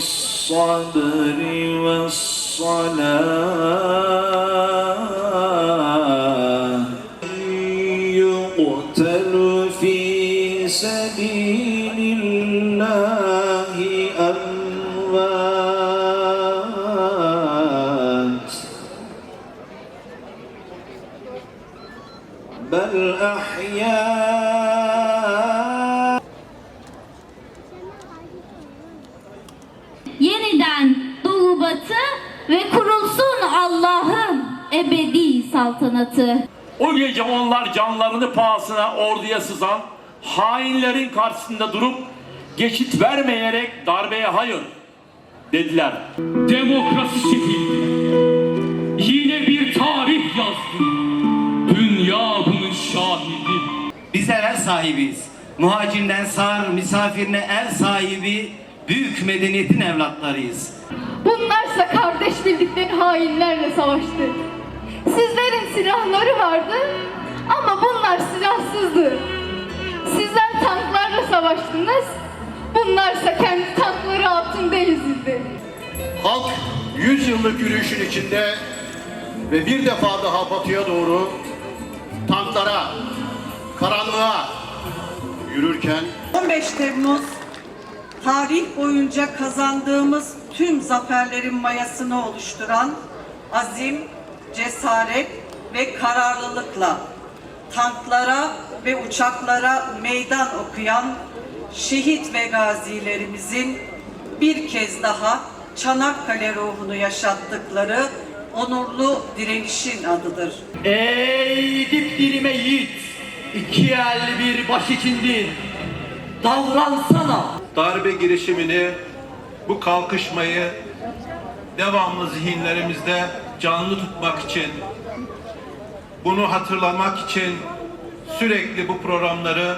الصبر والصلاة يقتل في سبيل الله أموات. بل أحياء Yeniden doğu batı ve kurulsun Allah'ın ebedi saltanatı. O gece onlar canlarını pahasına orduya sızan hainlerin karşısında durup geçit vermeyerek darbeye hayır dediler. Demokrasi çekildi. Yine bir tarih yazdı. Dünya bunun şahidi. Bizler ev sahibiyiz. Muhacirden sar, misafirine ev sahibi, büyük medeniyetin evlatlarıyız. Bunlarsa kardeş bildikleri hainlerle savaştı. Sizlerin silahları vardı ama bunlar silahsızdı. Sizler tanklarla savaştınız, bunlarsa kendi tankları altında ezildi. Halk 100 yıllık yürüyüşün içinde ve bir defa daha batıya doğru tanklara, karanlığa yürürken 15 Temmuz tarih boyunca kazandığımız tüm zaferlerin mayasını oluşturan azim, cesaret ve kararlılıkla tanklara ve uçaklara meydan okuyan şehit ve gazilerimizin bir kez daha Çanakkale ruhunu yaşattıkları onurlu direnişin adıdır. Ey dipdirime yiğit, iki el bir baş içindir. Davransana. Darbe girişimini, bu kalkışmayı devamlı zihinlerimizde canlı tutmak için, bunu hatırlamak için sürekli bu programları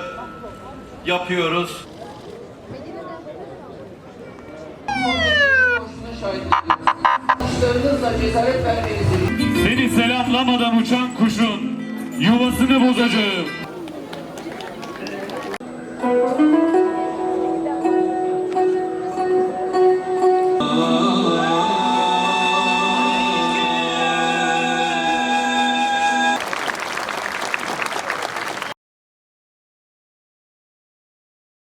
yapıyoruz. Seni selamlamadan uçan kuşun yuvasını bozacağım. Oh.